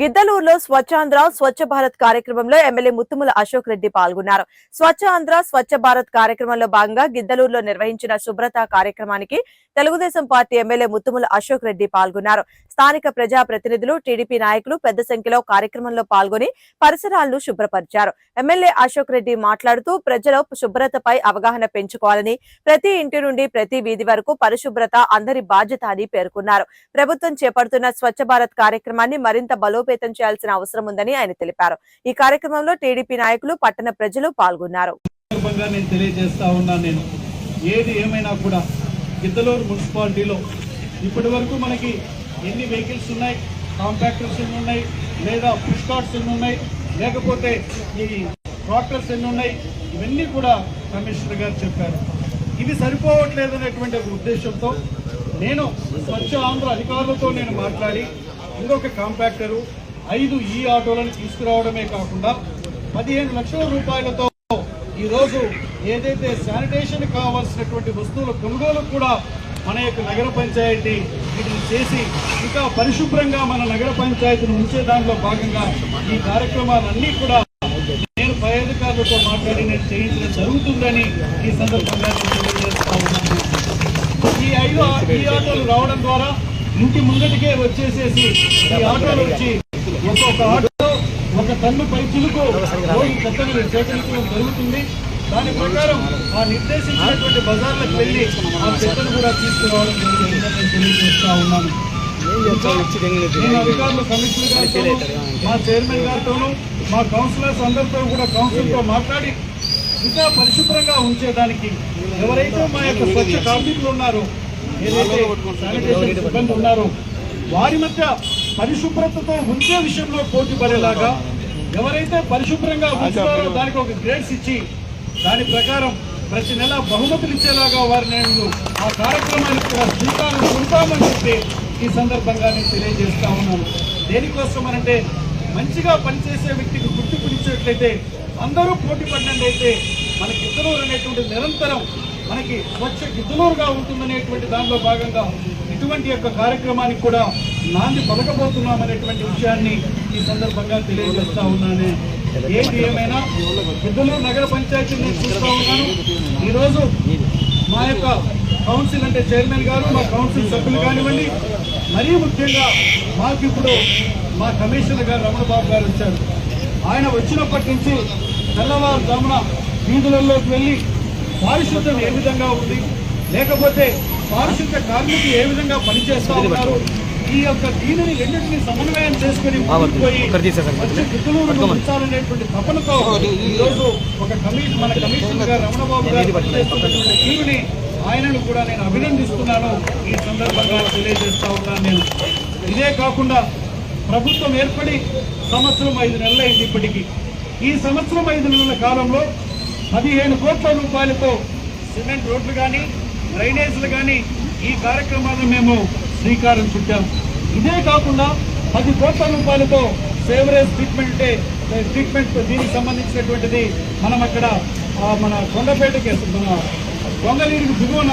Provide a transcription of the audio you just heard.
గిద్దలూరులో స్వచ్ఛాంధ్ర స్వచ్ఛ భారత్ కార్యక్రమంలో ఎమ్మెల్యే ముత్తుముల అశోక్ రెడ్డి పాల్గొన్నారు. స్వచ్ఛ ఆంధ్ర స్వచ్ఛ భారత్ కార్యక్రమంలో భాగంగా గిద్దలూరులో నిర్వహించిన శుభ్రత కార్యక్రమానికి తెలుగుదేశం పార్టీ ఎమ్మెల్యే ముత్తుముల అశోక్ రెడ్డి పాల్గొన్నారు. స్థానిక ప్రజా ప్రతినిధులు టీడీపీ నాయకులు పెద్ద సంఖ్యలో కార్యక్రమంలో పాల్గొని పరిసరాలను శుభ్రపరిచారు. ఎమ్మెల్యే అశోక్ రెడ్డి మాట్లాడుతూ ప్రజలు శుభ్రతపై అవగాహన పెంచుకోవాలని ప్రతి ఇంటి నుండి ప్రతి వీధి వరకు పరిశుభ్రత అందరి బాధ్యత అని పేర్కొన్నారు. ప్రభుత్వం చేపడుతున్న స్వచ్ఛ భారత్ కార్యక్రమాన్ని మరింత బలోపేతం చేయాల్సిన అవసరం ఉందని ఆయన తెలిపారు. ఈ కార్యక్రమంలో టీడీపీ నాయకులు పట్టణ ప్రజలు పాల్గొన్నారు. నేను ఉన్నాను నేను. ఏది ఏమైనా కూడా గిద్దలూరు మున్సిపాలిటీలో ఇప్పటి వరకు మనకి ఎన్ని వెహికల్స్ ఉన్నాయి? కాంపాక్టర్స్ ఎన్ని ఉన్నాయి? లేదా పుష్ కార్ట్స్ ఎన్ని ఉన్నాయి? లేకపోతే ఈ ట్రాక్టర్స్ ఎన్ని ఉన్నాయి? ఇవన్నీ కూడా కమిషనర్ గారు చెప్పారు. ఇవి సరిపోవట్లేదు అనేటువంటి ఒక ఉద్దేశంతో నేను స్వచ్ఛ ఆంధ్ర అధికారులతో నేను మాట్లాడి ఇంకొక కాంపాక్టరు ఐదు ఈ ఆటోలను తీసుకురావడమే కాకుండా పదిహేను లక్షల రూపాయలతో ఈ రోజు ఏదైతే శానిటేషన్ కావాల్సినటువంటి వస్తువుల కొనుగోలు కూడా మన యొక్క నగర పంచాయతీ వీటిని చేసి ఇంకా పరిశుభ్రంగా మన నగర పంచాయతీని ఉంచే దాంట్లో భాగంగా ఈ కార్యక్రమాలన్నీ కూడా నేను పై అధికారులతో మాట్లాడి నేను చేయించడం జరుగుతుందని ఈ సందర్భంగా నేను తెలియజేస్తా ఉన్నాను. ఈ ఐదు ఆ- ఈ ఆటోలు రావడం ద్వారా ఇంటి ముంగటికే వచ్చేసేసి ఈ ఆటోలు వచ్చి ఒక్కొక్క ఆటో ఒక టన్ను పై చిలుకు రోజు చెత్తను సేకరించడం జరుగుతుంది. దాని ప్రకారం ఆ నిర్దేశించినటువంటి బజార్లకు వెళ్ళి ఆ చెత్తను కూడా తీసుకురావడం జరుగుతుందని తెలియజేస్తా ఉన్నాను. నేను అధికారులు కమిషనర్ గారితోనూ మా చైర్మన్ గారితోనూ మా కౌన్సిలర్స్ అందరితో కూడా కౌన్సిల్తో మాట్లాడి ఇంకా పరిశుభ్రంగా ఉంచేదానికి ఎవరైతే మా యొక్క స్వచ్ఛ కార్మికులు ఉన్నారో ఏదైతే శానిటేషన్ సిబ్బంది ఉన్నారో వారి మధ్య పరిశుభ్రతతో ఉంచే విషయంలో పోటీ పడేలాగా ఎవరైతే పరిశుభ్రంగా ఉంచుతారో దానికి ఒక గ్రేడ్స్ ఇచ్చి దాని ప్రకారం ప్రతి నెల బహుమతులు ఇచ్చేలాగా వారి నేను ఆ కార్యక్రమానికి కూడా శ్రీకారం చుడతామని చెప్పి ఈ సందర్భంగా నేను తెలియజేస్తా ఉన్నాను. దేనికోసం అనంటే మంచిగా పనిచేసే వ్యక్తికి గుర్తింపునిచ్చేట్లయితే అందరూ పోటీ పడినట్లయితే మనకి గిద్దలూరు అనేటువంటి నిరంతరం మనకి స్వచ్ఛ గిద్దలూరుగా ఉంటుందనేటువంటి దానిలో భాగంగా ఇటువంటి యొక్క కార్యక్రమానికి కూడా నాంది పలకబోతున్నాం అనేటువంటి విషయాన్ని ఈ సందర్భంగా తెలియజేస్తా ఉన్నాను. ఏది ఏమైనా? గిద్దలూరు నగర పంచాయతీని నేను ఉన్నాను. ఈరోజు మా యొక్క కౌన్సిల్ అంటే చైర్మన్ గారు మా కౌన్సిల్ సభ్యులు కానివ్వండి మరీ ముఖ్యంగా మాకు ఇప్పుడు మా కమిషనర్ గారు రమణబాబు గారు వచ్చారు. ఆయన వచ్చినప్పటి నుంచి తెల్లవారుజామున వీధులలోకి వెళ్ళి పారిశుద్ధ్యం ఏ విధంగా ఉంది? లేకపోతే పారిశుద్ధ్య కార్మికులు ఏ విధంగా పనిచేస్తా ఉన్నారు? ఈ యొక్క దీనిని రెండింటిని సమన్వయం చేసుకుని గిద్దలూరును ఉంచాలనేటువంటి తపనతో ఈ రోజు ఒక కమిషన్ మన కమిషనర్ గారు రమణబాబు గారు పనిచేస్తున్నటువంటి తీరుని ఆయనను కూడా నేను అభినందిస్తున్నాను. ఈ సందర్భంగా తెలియజేస్తా ఉన్నాను నేను. ఇదే కాకుండా ప్రభుత్వం ఏర్పడి సంవత్సరం ఐదు నెలలైంది ఇప్పటికీ. ఈ సంవత్సరం ఐదు నెలల కాలంలో పదిహేను కోట్ల రూపాయలతో సిమెంట్ రోడ్లు కానీ డ్రైనేజీలు కానీ ఈ కార్యక్రమాలను మేము శ్రీకారం చుట్టాం. ఇదే కాకుండా పది కోట్ల రూపాయలతో సేవరేజ్ ట్రీట్మెంట్ అంటే ట్రీట్మెంట్ దీనికి సంబంధించినటువంటిది మనం అక్కడ మన కొండపేటకి మన దొంగలీడికి దిగువన